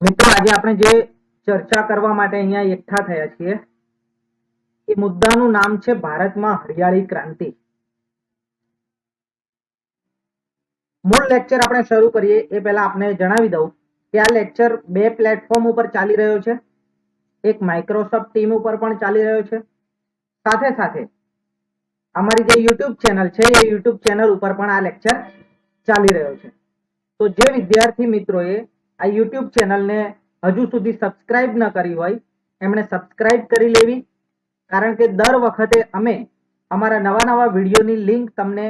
મિત્રો, આજે આપણે જે ચર્ચા કરવા માટે અહીંયા એકઠા થયા છીએ, એ મુદ્દાનું નામ છે ભારતમાં હરિયાળી ક્રાંતિ. મૂળ લેક્ચર આપણે શરૂ કરીએ, એ પહેલા આપણે જણાવી દઉં કે આ લેક્ચર બે પ્લેટફોર્મ ઉપર ચાલી રહ્યો છે. એક માઇક્રોસોફ્ટ ટીમ ઉપર પણ ચાલી રહ્યો છે. સાથે સાથે અમારી જે યુટ્યુબ ચેનલ છે, એ યુટ્યુબ ચેનલ ઉપર પણ આ લેક્ચર ચાલી રહ્યો છે. તો જે વિદ્યાર્થી મિત્રોએ આ યુટ્યુબ ચેનલને હજુ સુધી સબસ્ક્રાઇબ ન કરી હોય, એમણે સબસ્ક્રાઇબ કરી લેવી. કારણ કે દર વખતે અમે અમારા નવા નવા વિડીયોની લિંક તમને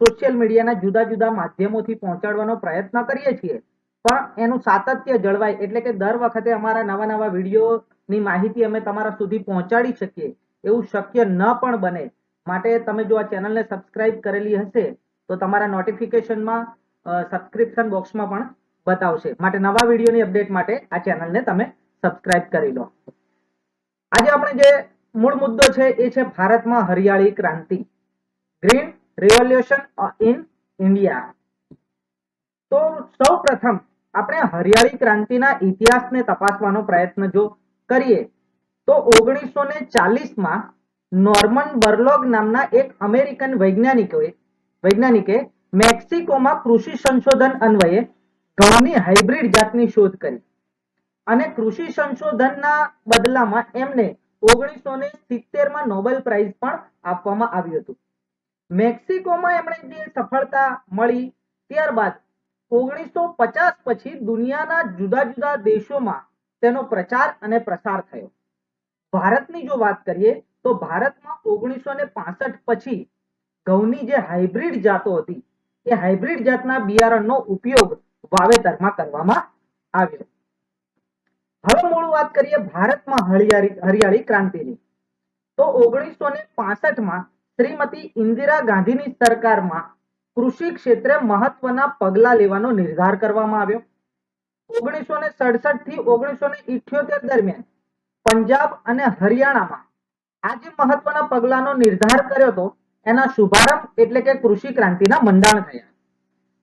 સોશિયલ મીડિયાના જુદા જુદા માધ્યમોથી પહોંચાડવાનો પ્રયત્ન કરીએ છીએ. પણ એનું સાતત્ય જળવાય એટલે કે દર વખતે અમારા નવા નવા વિડીયોની માહિતી અમે તમારા સુધી પહોંચાડી શકીએ. એવું શક્ય ન પણ બને. માટે તમે જો આ ચેનલને સબસ્ક્રાઇબ કરેલી હશે, તો તમારા નોટિફિકેશનમાં સબસ્ક્રિપ્શન બોક્સમાં પણ બતાવશે. માટે નવા વિડીયોની અપડેટ માટે આ ચેનલને તમે સબસ્ક્રાઇબ કરી લો. આજે આપણે જે મૂળ મુદ્દો છે એ છે ભારતમાં હરિયાળી ક્રાંતિ. ગ્રીન રિવોલ્યુશન ઇન ઇન્ડિયા તો સૌ પ્રથમ આપણે હરિયાળી ક્રાંતિના ઇતિહાસને તપાસવાનો પ્રયત્ન જો કરીએ, તો ઓગણીસો ને ચાલીસમાં નોર્મન બર્લોગ નામના એક અમેરિકન વૈજ્ઞાનિકોએ, વૈજ્ઞાનિકે મેક્સિકોમાં કૃષિ સંશોધન અન્વયે ઘઉંની હાઇબ્રિડ જાતની શોધ કરી. અને કૃષિ સંશોધનના બદલામાં એમને ઓગણીસો ને સિત્તેરમાં નોબેલ પ્રાઇઝ પણ આપવામાં આવ્યું હતું. મેક્સિકોમાં એમણે જે સફળતા મળી, ત્યારબાદ ઓગણીસો પચાસ પછી દુનિયાના જુદા જુદા દેશોમાં તેનો પ્રચાર અને પ્રસાર થયો. ભારતની જો વાત કરીએ, તો ભારતમાં ઓગણીસો ને પાસઠ પછી ઘઉંની જે હાઇબ્રિડ જાતો હતી, એ હાઇબ્રિડ જાતના બિયારણનો ઉપયોગ વાવેતરમાં કરવામાં આવ્યો. હવે મૂળ વાત કરીએ ભારતમાં હરિયાળી હરિયાળી ક્રાંતિની. તો ઓગણીસો ને પાસઠમાં શ્રીમતી ઇન્દિરા ગાંધીની સરકારમાં કૃષિ ક્ષેત્રે મહત્વના પગલા લેવાનો નિર્ધાર કરવામાં આવ્યો. ઓગણીસો ને સડસઠથી ઓગણીસો ને ઇઠ્યોતેર દરમિયાન પંજાબ અને હરિયાણામાં આ જે મહત્વના પગલાનો નિર્ધાર કર્યો હતો એના શુભારંભ એટલે કે કૃષિ ક્રાંતિના મંડાણ થયા.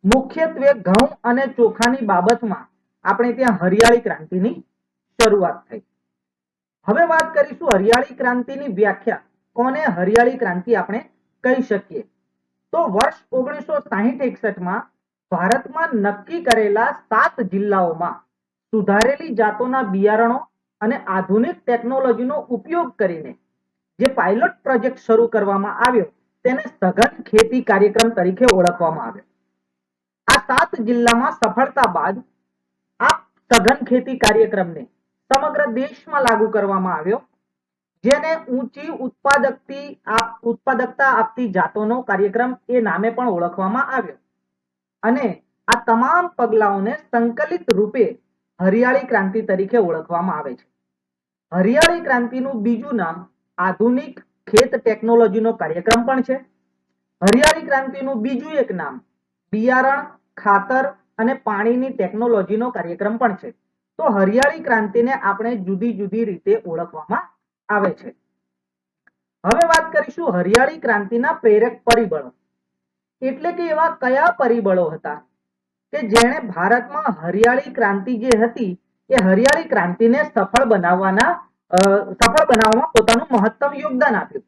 મુખ્યત્વે ઘઉં અને ચોખાની બાબતમાં આપણે ત્યાં હરિયાળી ક્રાંતિની શરૂઆત થઈ. હવે વાત કરીશું હરિયાળી ક્રાંતિની વ્યાખ્યા. કોને હરિયાળી ક્રાંતિ આપણે કહી શકીએ? તો વર્ષ ઓગણીસો સાહીઠ એકસઠમાં ભારતમાં નક્કી કરેલા સાત જિલ્લાઓમાં સુધારેલી જાતોના બિયારણો અને આધુનિક ટેકનોલોજીનો ઉપયોગ કરીને જે પાયલોટ પ્રોજેક્ટ શરૂ કરવામાં આવ્યો, તેને સઘન ખેતી કાર્યક્રમ તરીકે ઓળખવામાં આવ્યો. આ સાત જિલ્લામાં સફળતા બાદ આ સઘન ખેતી કાર્યક્રમને સમગ્ર દેશમાં લાગુ કરવામાં આવ્યો, જેને ઊંચી ઉત્પાદકતી ઉત્પાદકતા આપતી જાતોનો કાર્યક્રમ એ નામે પણ ઓળખવામાં આવ્યો. અને આ તમામ પગલાઓને સંકલિત રૂપે હરિયાળી ક્રાંતિ તરીકે ઓળખવામાં આવે છે. હરિયાળી ક્રાંતિનું બીજું નામ આધુનિક ખેત ટેકનોલોજીનો કાર્યક્રમ પણ છે. હરિયાળી ક્રાંતિનું બીજું એક નામ બિયારણ ખાતર અને પાણીની ટેકનોલોજીનો કાર્યક્રમ પણ છે. તો હરિયાળી ક્રાંતિને આપણે જુદી જુદી રીતે ઓળખવામાં આવે છે. હવે વાત કરીશું હરિયાળી ક્રાંતિના પ્રેરક પરિબળો. એટલે કે એવા કયા પરિબળો હતા? કે જેણે ભારતમાં હરિયાળી ક્રાંતિ જે હતી, એ હરિયાળી ક્રાંતિને સફળ બનાવવાના સફળ બનાવવામાં પોતાનું મહત્તમ યોગદાન આપ્યું.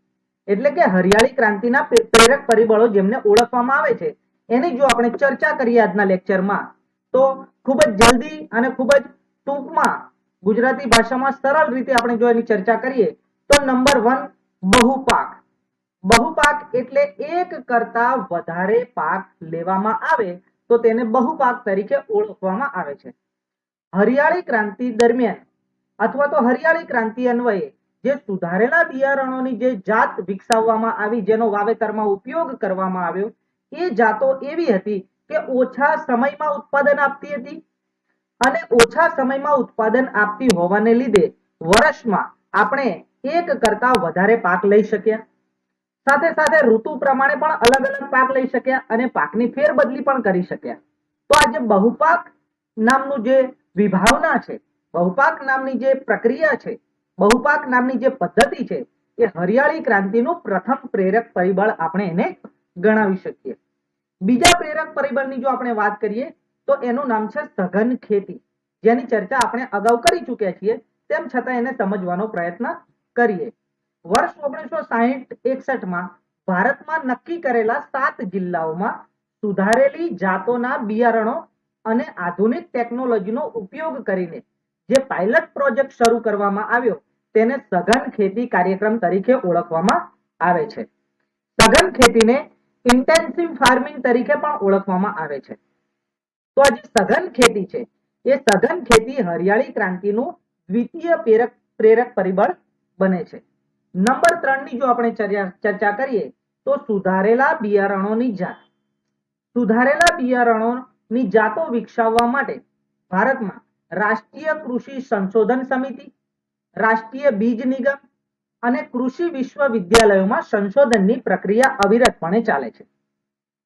એટલે કે હરિયાળી ક્રાંતિના પ્રેરક પરિબળો જેમને ઓળખવામાં આવે છે એની જો આપણે ચર્ચા કરીએ આજના લેક્ચરમાં તો ખૂબ જ જલ્દી અને ખૂબ જ ટૂંકમાં ગુજરાતી ભાષામાં સરળ રીતે આપણે જો એની ચર્ચા કરીએ, તો નંબર વન બહુપાક. બહુપાક એટલે એક કરતા વધારે પાક લેવામાં આવે તો તેને બહુપાક તરીકે ઓળખવામાં આવે છે. હરિયાળી ક્રાંતિ દરમિયાન અથવા તો હરિયાળી ક્રાંતિ અન્વયે જે સુધારેલા બિયારણોની જે જાત વિકસાવવામાં આવી, જેનો વાવેતરમાં ઉપયોગ કરવામાં આવ્યો એ જાતો એવી હતી કે ઓછા સમયમાં ઉત્પાદન આપતી હતી અને ઓછા સમયમાં ઉત્પાદન આપતી હોવાને લીધે વર્ષમાં આપણે એક કરતા વધારે પાક લઈ શક્યા. સાથે સાથે ઋતુ પ્રમાણે પણ અલગ અલગ પાક લઈ શક્યા અને પાકની ફેરબદલી પણ કરી શક્યા. તો આજે બહુપાક નામનું જે વિભાવના છે, બહુપાક નામની જે પ્રક્રિયા છે, બહુપાક નામની જે પદ્ધતિ છે, એ હરિયાળી ક્રાંતિનું પ્રથમ પ્રેરક પરિબળ આપણે એને ગણાવી શકીએ. બીજા પ્રેરક પરિબળની જો આપણે વાત કરીએ, તો એનું નામ છે સઘન ખેતી. જેની ચર્ચા આપણે અગાઉ કરી ચૂક્યા છીએ, તેમ છતાં એને સમજવાનો પ્રયત્ન કરીએ. વર્ષ ઓગણીસો સાહીઠ એકસઠમાં ભારતમાં નક્કી કરેલા સાત જિલ્લાઓમાં સુધારેલી જાતોના બિયારણો અને આધુનિક ટેકનોલોજીનો ઉપયોગ કરીને જે પાયલટ પ્રોજેક્ટ શરૂ કરવામાં આવ્યો, તેને સઘન ખેતી કાર્યક્રમ તરીકે ઓળખવામાં આવે છે. સઘન ખેતીને ઇન્ટેન્સિવ ફાર્મિંગ તરીકે પણ ઓળખવામાં આવે છે. તો આ સઘન ખેતી છે, એ સઘન ખેતી હરિયાળી ક્રાંતિનું દ્વિતીય પ્રેરક પ્રેરક પરિબળ બને છે. નંબર ત્રણની જો આપણે ચર્ચા કરીએ, તો સુધારેલા બિયારણોની જાત. સુધારેલા બિયારણોની જાતો વિકસાવવા માટે ભારતમાં રાષ્ટ્રીય કૃષિ સંશોધન સમિતિ, રાષ્ટ્રીય બીજ નિગમ અને કૃષિ વિશ્વવિદ્યાલયોમાં સંશોધનની પ્રક્રિયા અવિરતપણે ચાલે છે.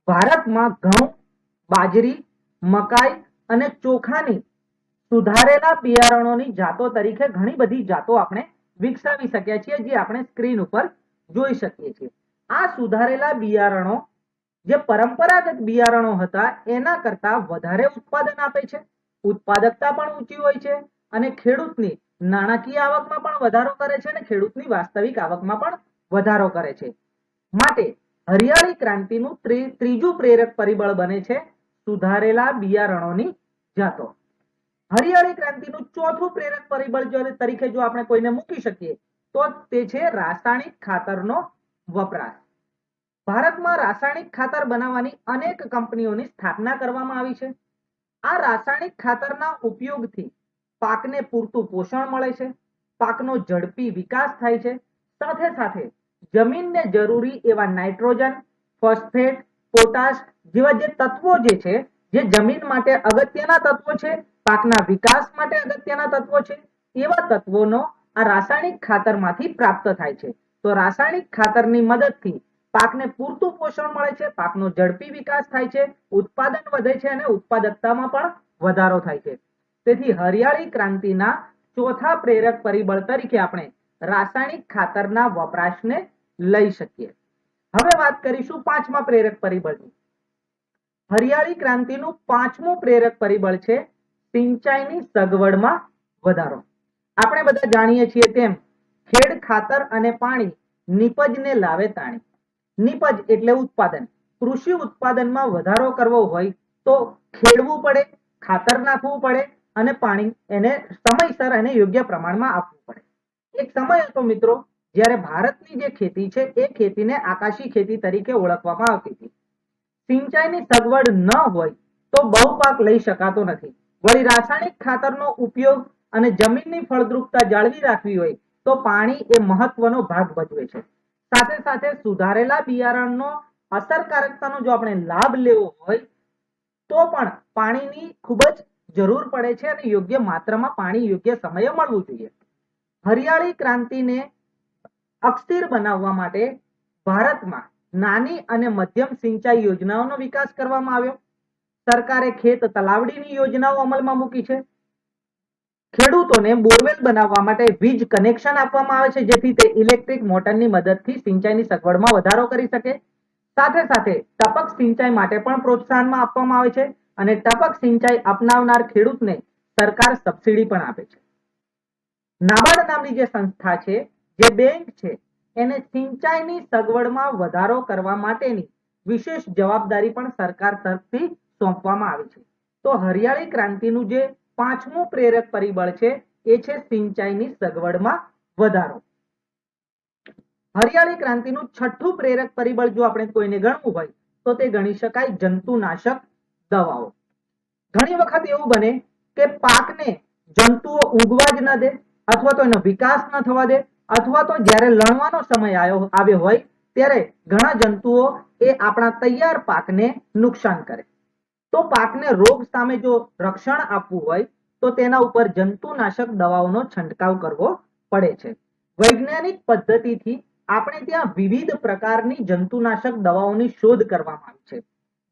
ભારતમાં ઘઉં, બાજરી, મકાઈ અને ચોખાની સુધારેલા બિયારણોની જાતો તરીકે ઘણી બધી જાતો આપણે વિકસાવી શક્યા છીએ, જે આપણે સ્ક્રીન ઉપર જોઈ શકીએ છીએ. આ સુધારેલા બિયારણો જે પરંપરાગત બિયારણો હતા, એના કરતા વધારે ઉત્પાદન આપે છે. ઉત્પાદકતા પણ ઊંચી હોય છે અને ખેડૂતની નાણાકીય આવકમાં પણ વધારો કરે છે અને ખેડૂતની વાસ્તવિક આવકમાં પણ વધારો કરે છે. માટે હરિયાળી ક્રાંતિનું ત્રીજું પ્રેરક પરિબળ બને છે સુધારેલા બિયારણોની જાતો. હરિયાળી ક્રાંતિનું ચોથું પ્રેરક પરિબળ તરીકે જો આપણે કોઈને મૂકી શકીએ, તો તે છે રાસાયણિક ખાતરનો વપરાશ. ભારતમાં રાસાયણિક ખાતર બનાવવાની અનેક કંપનીઓની સ્થાપના કરવામાં આવી છે. આ રાસાયણિક ખાતરના ઉપયોગથી પાકને પૂરતું પોષણ મળે છે, પાકનો ઝડપી વિકાસ થાય છે, સાથે સાથે જમીનને જરૂરી એવા નાઇટ્રોજન, ફોસ્ફેટ, પોટાશ જેવા જે તત્વો જે છે, જે જમીન માટે અગત્યના તત્વો છે, પાકના વિકાસ માટે અગત્યના તત્વો છે, એવા તત્વોનો આ રાસાયણિક ખાતરમાંથી પ્રાપ્ત થાય છે. તો રાસાયણિક ખાતરની મદદથી પાકને પૂરતું પોષણ મળે છે, પાકનો ઝડપી વિકાસ થાય છે, ઉત્પાદન વધે છે અને ઉત્પાદકતામાં પણ વધારો થાય છે. તેથી હરિયાળી ક્રાંતિના ચોથા પ્રેરક પરિબળ તરીકે આપણે રાસાયણિક ખાતરના વપરાશને લઈ શકીએ. હવે વાત કરીશું પાંચમા પ્રેરક પરિબળની. હરિયાળી ક્રાંતિનું પાંચમું પ્રેરક પરિબળ છે સિંચાઈની સગવડમાં વધારો. આપણે બધા જાણીએ છીએ તેમ ખેડ, ખાતર અને પાણી નિપજને લાવે તાણી. નિપજ એટલે ઉત્પાદન. કૃષિ ઉત્પાદનમાં વધારો કરવો હોય તો ખેડવું પડે, ખાતર નાખવું પડે અને પાણી એને સમયસર અને યોગ્ય પ્રમાણમાં આપવું પડે. એક સમય હતો મિત્રો, જ્યારે ભારતની જે ખેતી છે, એ ખેતીને આકાશી ખેતી તરીકે ઓળખવામાં આવતી હતી. સિંચાઈની સગવડ ન હોય તો બહુ પાક લઈ શકાતો નથી. વળી રાસાયણિક ખાતરનો ઉપયોગ અને જમીનની ફળદ્રુપતા જાળવી રાખવી હોય તો પાણી એ મહત્વનો ભાગ ભજવે છે. સાથે સાથે સુધારેલા બિયારણનો અસરકારકતાનો જો આપણે લાભ લેવો હોય, તો પણ પાણીની ખૂબ જ જરૂર પડે છે અને યોગ્ય માત્રામાં પાણી યોગ્ય સમયે મળવું જોઈએ. હરિયાળી ક્રાંતિને અક્ષીર બનાવવા માટે ભારતમાં નાની અને મધ્યમ સિંચાઈ યોજનાઓનો વિકાસ કરવામાં આવ્યો. સરકારે ખેત તલાવડીની યોજનાઓ અમલમાં મૂકી છે. ખેડૂતોને બોરવેલ બનાવવા માટે વીજ કનેક્શન આપવામાં આવે છે, જેથી તે ઇલેક્ટ્રિક મોટરની મદદથી સિંચાઈની સગવડમાં વધારો કરી શકે. સાથે સાથે ટપક સિંચાઈ માટે પણ પ્રોત્સાહનમાં આપવામાં આવે છે. અને ટપક સિંચાઈ અપનાવનાર ખેડૂતને સરકાર સબસિડી પણ આપે છે. નાબાર્ડ નામની જે સંસ્થા છે, જે બેંક છે, એને સિંચાઈની સગવડમાં વધારો કરવા માટેની વિશેષ જવાબદારી પણ સરકાર તરફથી સોંપવામાં આવી છે. તો હરિયાળી ક્રાંતિનું જે પાંચમું પ્રેરક પરિબળ છે, એ છે સિંચાઈની સગવડમાં વધારો. હરિયાળી ક્રાંતિનું છઠ્ઠું પ્રેરક પરિબળ જો આપણે કોઈને ગણવું હોય, તો તે ગણી શકાય જંતુનાશક દવાઓ. ઘણી વખત એવું બને કે પાકને જંતુઓ ઉગવા જ ન દે અથવા તો એનો વિકાસ ન થવા દે અથવા તો જ્યારે લણવાનો સમય આવ્યો આવ્યો હોય ત્યારે ઘણા જંતુઓ એ આપણા તૈયાર પાકને નુકસાન કરે. તો પાકને રોગ સામે જો રક્ષણ આપવું હોય તો તેના ઉપર જંતુનાશક દવાઓનો છંટકાવ કરવો પડે છે. વૈજ્ઞાનિક પદ્ધતિથી આપણે ત્યાં વિવિધ પ્રકારની જંતુનાશક દવાઓની શોધ કરવામાં આવી છે.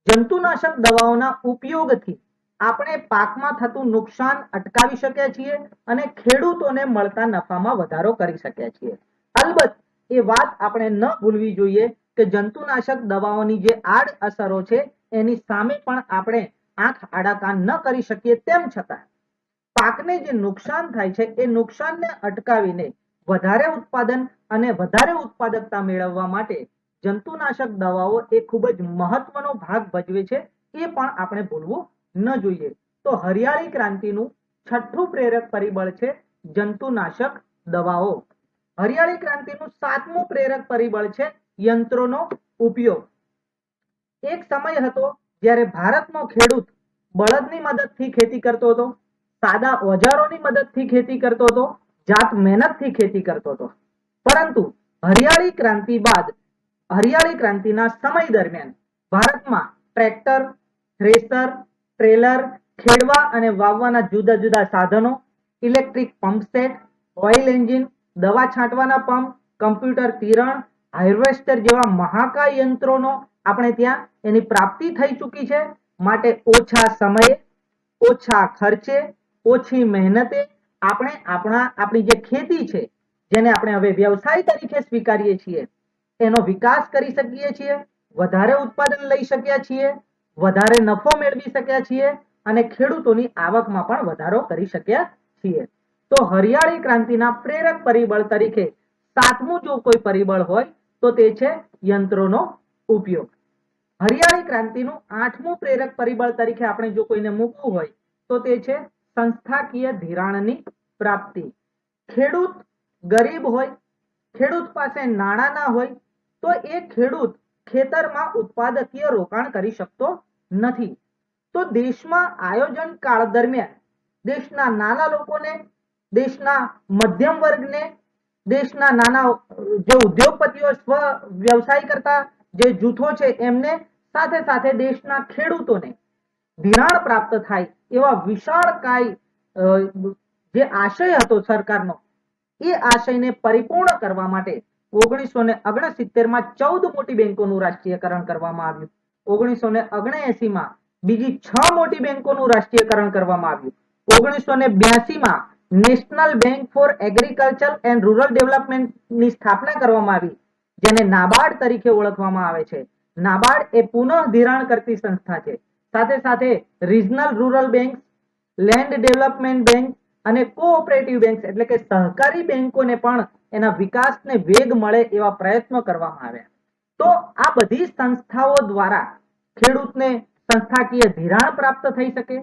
જંતુનાશક દવાઓના ઉપયોગથી આપણે પાકમાં થતું નુકસાન અટકાવી શકીએ છીએ અને ખેડૂતોને મળતા નફામાં વધારો કરી શકીએ છીએ. અલબત્ત, એ વાત આપણે ન ભૂલવી જોઈએ કે જંતુનાશક દવાઓની જે આડ અસરો છે, એની સામે પણ આપણે આંખ આડા કાન ન કરી શકીએ તેમ છતાં. પાકને જે નુકસાન થાય છે, એ નુકસાનને અટકાવીને વધારે ઉત્પાદન અને વધારે ઉત્પાદકતા મેળવવા માટે જંતુનાશક દવાઓ એ ખૂબ જ મહત્વનો ભાગ ભજવે છે, એ પણ આપણે ભૂલવું ન જોઈએ. તો હરિયાળી ક્રાંતિનું છઠ્ઠું પ્રેરક પરિબળ છે જંતુનાશક દવાઓ. હરિયાળી ક્રાંતિનું સાતમું પ્રેરક પરિબળ છે યંત્રોનો ઉપયોગ. એક સમય હતો જ્યારે ભારતનો ખેડૂત બળદની મદદથી ખેતી કરતો હતો, સાદા ઓજારોની મદદથી ખેતી કરતો હતો, જાત મહેનતથી ખેતી કરતો હતો. પરંતુ હરિયાળી ક્રાંતિ બાદ હરિયાળી ક્રાંતિના સમય દરમિયાન ભારતમાં ટ્રેક્ટર થ્રેસર ટ્રેલર, ખેડવા અને વાવવાના જુદા જુદા સાધનો, electric pump set, oil engine, દવા છાંટવાના પંપ, કમ્પ્યુટર તિરણ હાર્વેસ્ટર જેવા મહાકાય યંત્રોનો આપણે ત્યાં એની પ્રાપ્તિ થઈ ચૂકી છે. માટે ઓછા સમયે, ઓછા ખર્ચે, ઓછી મહેનતે આપણે આપણા, આપણી જે ખેતી છે, જેને આપણે હવે વ્યવસાય તરીકે સ્વીકારીએ છીએ એનો વિકાસ કરી શકીએ છીએ, વધારે ઉત્પાદન લઈ શક્યા છીએ, વધારે નફો મેળવી શક્યા છીએ અને ખેડૂતોની આવકમાં પણ વધારો કરી શક્યા છીએ. તો હરિયાળી ક્રાંતિના પ્રેરક પરિબળ તરીકે સાતમું જો કોઈ પરિબળ હોય, તો તે છે યંત્રોનો ઉપયોગ. હરિયાળી ક્રાંતિનું આઠમું પ્રેરક પરિબળ તરીકે આપણે જો કોઈને મૂકવું હોય, તો તે છે સંસ્થાકીય ધિરાણની પ્રાપ્તિ. ખેડૂત ગરીબ હોય, ખેડૂત પાસે નાણાં ના હોય તો એ ખેડૂત ખેતરમાં ઉત્પાદકીય રોકાણ કરી શકતો નથી. તો દેશમાં આયોજન કાળ દરમિયાન દેશના નાના લોકોને, દેશના મધ્યમ વર્ગને, દેશના નાના જે ઉદ્યોગપતિઓ સ્વ વ્યવસાય કરતા જે જૂથો છે એમને સાથે સાથે દેશના ખેડૂતોને ધિરાણ પ્રાપ્ત થાય એવા વિશાળકાય જે આશય હતો સરકારનો, એ આશયને પરિપૂર્ણ કરવા માટે ઓગણીસો ને માં ચૌદ મોટી બેંકોનું રાષ્ટ્રીયકરણ કરવામાં આવ્યું. ઓગણીસો ને માં બીજી છ મોટી બેંકોનું રાષ્ટ્રીયકરણ કરવામાં આવ્યું. ઓગણીસો ને માં national bank for agriculture and rural ડેવલપમેન્ટની સ્થાપના કરવામાં આવી, જેને નાબાર્ડ તરીકે ઓળખવામાં આવે છે. નાબાર્ડ એ પુનઃ ધિરાણ કરતી સંસ્થા છે. સાથે સાથે regional rural bank land development bank અને કોઓપરેટિવ બેંક એટલે કે સહકારી બેંકોને પણ એના વિકાસને વેગ મળે એવા પ્રયત્નો કરવામાં આવ્યા. તો આ બધી સંસ્થાઓ દ્વારા ખેડૂતને સંસ્થાકીય ધિરાણ પ્રાપ્ત થઈ શકે.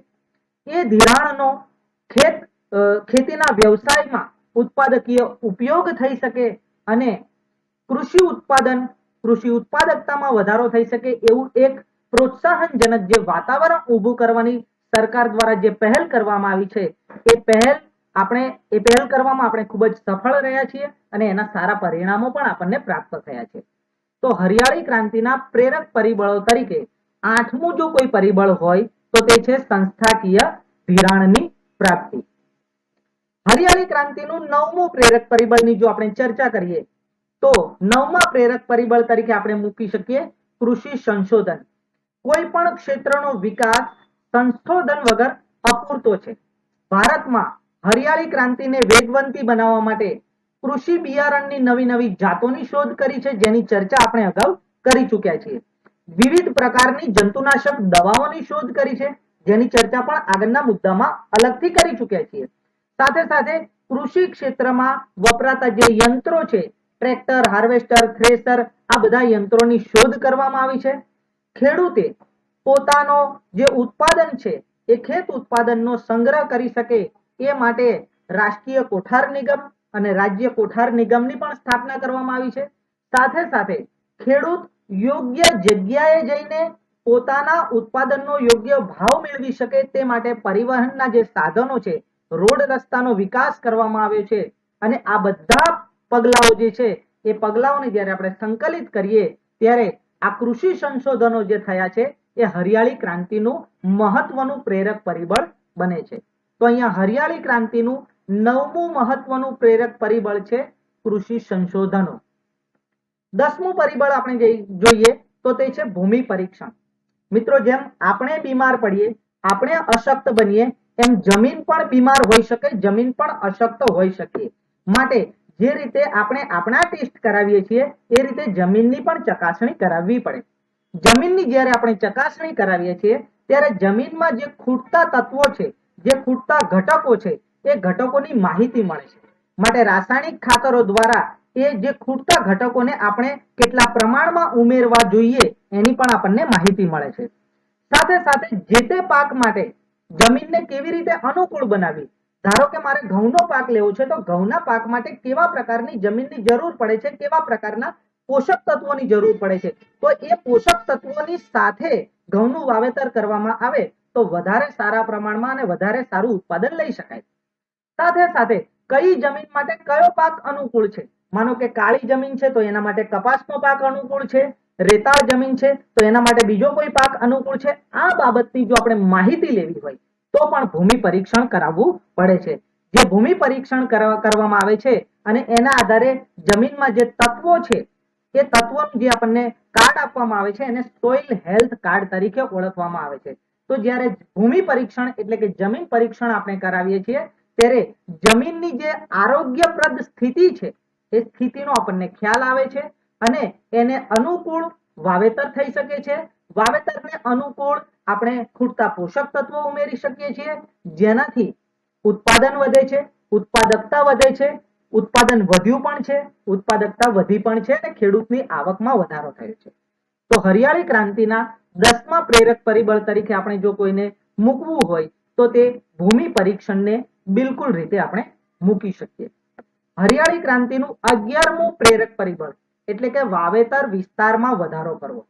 એ ધિરાણનો ખેત ખેતીના વ્યવસાયમાં ઉત્પાદકીય ઉપયોગ થઈ શકે અને કૃષિ ઉત્પાદન, કૃષિ ઉત્પાદકતામાં વધારો થઈ શકે એવું એક પ્રોત્સાહનજનક જે વાતાવરણ ઊભું કરવાની સરકાર દ્વારા જે પહેલ કરવામાં આવી છે, એ પહેલ આપણે, એ પહેલ કરવામાં આપણે ખૂબ જ સફળ રહ્યા છીએ અને એના સારા પરિણામો પણ આપણને પ્રાપ્ત થયા છે. તો હરિયાળી ક્રાંતિના પ્રેરક પરિબળો તરીકે આઠમું જો કોઈ પરિબળ હોય, તો તે છે સંસ્થાકીય ધિરાણની પ્રાપ્તિ. હરિયાળી ક્રાંતિનું નવમું પ્રેરક પરિબળની જો આપણે ચર્ચા કરીએ, તો નવમા પ્રેરક પરિબળ તરીકે આપણે મૂકી શકીએ કૃષિ સંશોધન. કોઈ પણ ક્ષેત્રનો વિકાસ સંશોધન વગર અપૂરતો છે. ભારતમાં હરિયાળી ક્રાંતિને વેગવંતી બનાવવા માટે કૃષિ બિયારણની નવી નવી જાતોની શોધ કરી છે, જેની ચર્ચા આપણે અગાઉ કરી ચૂક્યા છીએ. વિવિધ પ્રકારની જંતુનાશક દવાઓની શોધ કરી છે, જેની ચર્ચા પણ આગળના મુદ્દામાં અલગથી કરી ચૂક્યા છીએ. સાથે સાથે કૃષિ ક્ષેત્રમાં વપરાતા જે યંત્રો છે, ટ્રેક્ટર, હાર્વેસ્ટર, થ્રેસર, આ બધા યંત્રોની શોધ કરવામાં આવી છે. ખેડૂતે પોતાનો જે ઉત્પાદન છે, એ ખેત ઉત્પાદનનો સંગ્રહ કરી શકે એ માટે રાષ્ટ્રીય કોઠાર નિગમ અને રાજ્ય કોઠાર નિગમની પણ સ્થાપના કરવામાં આવી છે. સાથે સાથે ખેડૂત યોગ્ય જગ્યાએ જઈને પોતાના ઉત્પાદનનો યોગ્ય ભાવ મેળવી શકે તે માટે પરિવહનના જે સાધનો છે, રોડ રસ્તાનો વિકાસ કરવામાં આવ્યો છે અને આ બધા પગલાઓ જે છે, એ પગલાઓને જ્યારે આપણે સંકલિત કરીએ, ત્યારે આ કૃષિ સંશોધનો જે થયા છે એ હરિયાળી ક્રાંતિનું મહત્વનું પ્રેરક પરિબળ બને છે. તો અહીંયા હરિયાળી ક્રાંતિનું નવમું મહત્વનું પ્રેરક પરિબળ છે કૃષિ સંશોધનો. દસમું પરિબળ આપણે જોઈએ તો તે છે ભૂમિ પરીક્ષણ. મિત્રો, જેમ આપણે બીમાર પડીએ, આપણે અશક્ત બનીએ, એમ જમીન પણ બીમાર હોઈ શકે, જમીન પણ અશક્ત હોઈ શકે. માટે જે રીતે આપણે આપણા ટેસ્ટ કરાવીએ છીએ, એ રીતે જમીનની પણ ચકાસણી કરાવવી પડે. જમીનની જ્યારે આપણે ચકાસણી કરાવીએ છીએ, ત્યારે જમીનમાં જે ખૂટતા તત્વો છે, જે ખૂટતા ઘટકો છે, એ ઘટકોની માહિતી મળે છે. માટે રાસાયણિક ખાતરો દ્વારા એ જે ખૂટતા ઘટકોને આપણે કેટલા પ્રમાણમાં ઉમેરવા જોઈએ, એની પણ આપણને માહિતી મળે છે. સાથે સાથે જે તે પાક માટે જમીનને કેવી રીતે અનુકૂળ બનાવી ધારો કે મારે ઘઉંનો પાક લેવો છે, તો ઘઉંના પાક માટે કેવા પ્રકારની જમીનની જરૂર પડે છે, કેવા પ્રકારના પોષક તત્વોની જરૂર પડે છે. તો એ પોષક તત્વોની સાથે ઘઉંનું વાવેતર કરવામાં આવે તો વધારે સારા પ્રમાણમાં અને વધારે સારું ઉત્પાદન લઈ શકાય. સાથે સાથે કઈ જમીન માટે કયો પાક અનુકૂળ છે? માનો કે કાળી જમીન છે તો એના માટે કપાસનો પાક અનુકૂળ છે, રેતાળ જમીન છે તો એના માટે બીજો કોઈ પાક અનુકૂળ છે? આ બાબતની જો આપણે માહિતી લેવી હોય તો પણ ભૂમિ પરીક્ષણ કરાવવું પડે છે. જે ભૂમિ પરીક્ષણ કરવા- કરવામાં આવે છે અને એના આધારે જમીનમાં જે તત્વો છે એ તત્વોનું જે આપણને કાર્ડ આપવામાં આવે છે, એને સોઇલ હેલ્થ કાર્ડ તરીકે ઓળખવામાં આવે છે. તો જ્યારે ભૂમિ પરીક્ષણ એટલે કે જમીન પરીક્ષણ આપણે કરાવીએ છીએ, ત્યારે જમીનની જે આરોગ્યપ્રદ સ્થિતિ છે, એ સ્થિતિનો આપણને ખ્યાલ આવે છે અને એને અનુકૂળ વાવેતર થઈ શકે છે. વાવેતરને અનુકૂળ આપણે ખૂટતા પોષક તત્વો ઉમેરી શકીએ છીએ, જેનાથી ઉત્પાદન વધે છે, ઉત્પાદકતા વધે છે ઉત્પાદન વધ્યું પણ છે, ઉત્પાદકતા વધી પણ છે અને ખેડૂતની આવકમાં વધારો થયો છે. તો હરિયાળી ક્રાંતિના દસમા પ્રેરક પરિબળ તરીકે આપણે જો કોઈને મૂકવું હોય, તો તે ભૂમિ પરીક્ષણને બિલકુલ રીતે આપણે મૂકી શકીએ. હરિયાળી ક્રાંતિનું અગિયારમું પ્રેરક પરિબળ એટલે કે વાવેતર વિસ્તારમાં વધારો કરવો.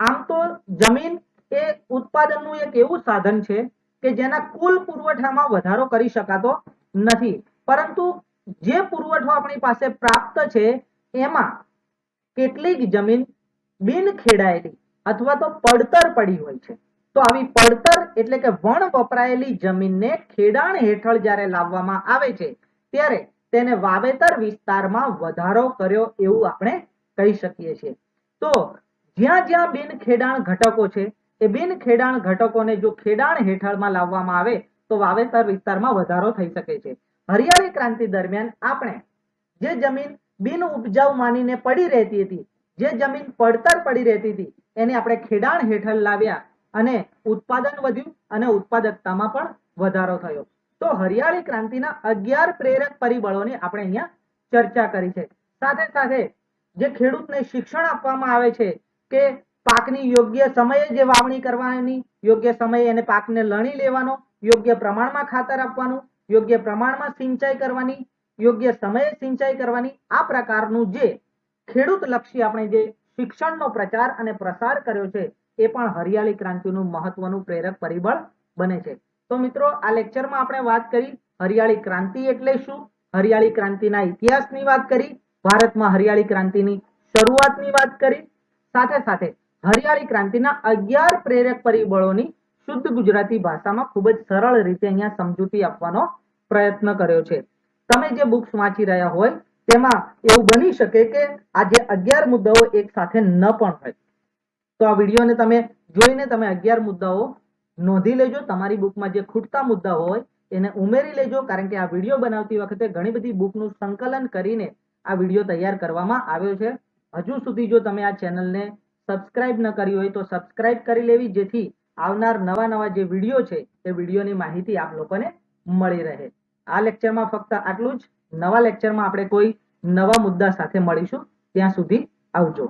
આમ તો જમીન એ ઉત્પાદનનું એક એવું સાધન છે કે જેના કુલ પુરવઠામાં વધારો કરી શકાતો નથી, પરંતુ જે પુરવઠો આપણી પાસે પ્રાપ્ત છે, એમાં કેટલીક જમીન બિન ખેડાયેલી અથવા તો પડતર પડી હોય છે. તો આવી પડતર એટલે કે વણ વપરાયેલી જમીનને ખેડાણ હેઠળ જ્યારે લાવવામાં આવે છે, ત્યારે તેને વાવેતર વિસ્તારમાં વધારો કર્યો એવું આપણે કહી શકીએ છીએ. તો જ્યાં જ્યાં બિન ખેડાણ ઘટકો છે, એ બિન ખેડાણ ઘટકોને જો ખેડાણ હેઠળમાં લાવવામાં આવે, તો વાવેતર વિસ્તારમાં વધારો થઈ શકે છે. હરિયાળી ક્રાંતિ દરમિયાન આપણે જે જમીન બિન ઉપજાઉ માનીને પડી રહેતી હતી, જે જમીન પડતર પડી રહેતી હતી, એને આપણે ખેડાણ હેઠળ લાવ્યા અને ઉત્પાદન વધ્યું અને ઉત્પાદકતામાં પણ વધારો થયો. તો હરિયાળી ક્રાંતિના અગિયાર પ્રેરક પરિબળોની આપણે અહીંયા ચર્ચા કરી છે. સાથે સાથે જે ખેડૂતને શિક્ષણ આપવામાં આવે છે કે પાકની યોગ્ય સમયે જે વાવણી કરવાની, યોગ્ય સમયે એને પાકને લણી લેવાનો, યોગ્ય પ્રમાણમાં ખાતર આપવાનું યોગ્ય પ્રમાણમાં સિંચાઈ કરવાની, યોગ્ય સમયે સિંચાઈ કરવાની, આ પ્રકારનું જે ખેડૂત લક્ષી આપણે જે શિક્ષણનો પ્રચાર અને પ્રસાર કર્યો છે, એ પણ હરિયાળી ક્રાંતિનું મહત્વનું પ્રેરક પરિબળ બને છે. તો મિત્રો, આ લેક્ચરમાં આપણે વાત કરી હરિયાળી ક્રાંતિ એટલે શું? હરિયાળી ક્રાંતિના ઇતિહાસની વાત કરી, ભારતમાં હરિયાળી ક્રાંતિની શરૂઆતની વાત કરી. સાથે સાથે હરિયાળી ક્રાંતિના અગિયાર પ્રેરક પરિબળોની શુદ્ધ ગુજરાતી ભાષામાં ખૂબ જ સરળ રીતે અહીંયા સમજૂતી આપવાનો પ્રયત્ન કર્યો છે. તમે જે બુક્સ વાંચી રહ્યા હોય, તેમાં એવું બની શકે કે આ જે અગિયાર મુદ્દાઓ એક સાથે ન પણ હોય. તો આ વિડીયોને તમે જોઈને તમે અગિયાર મુદ્દાઓ નોંધી લેજો. તમારી બુકમાં જે ખૂટતા મુદ્દા હોય, એને ઉમેરી લેજો. કારણ કે આ વીડિયો બનાવતી વખતે ઘણી બધી બુકનું સંકલન કરીને આ વીડિયો તૈયાર કરવામાં આવ્યો છે. હજુ સુધી જો તમે આ ચેનલને સબસ્ક્રાઇબ ન કરી હોય તો સબસ્ક્રાઇબ કરી લેવી, જેથી આવનાર નવા નવા જે વીડિયો છે એ વિડીયોની માહિતી આપ લોકોને મળી રહે. આ લેક્ચરમાં ફક્ત આટલું જ. નવા લેક્ચરમાં આપણે કોઈ નવા મુદ્દા સાથે મળીશું. ત્યાં સુધી આવજો.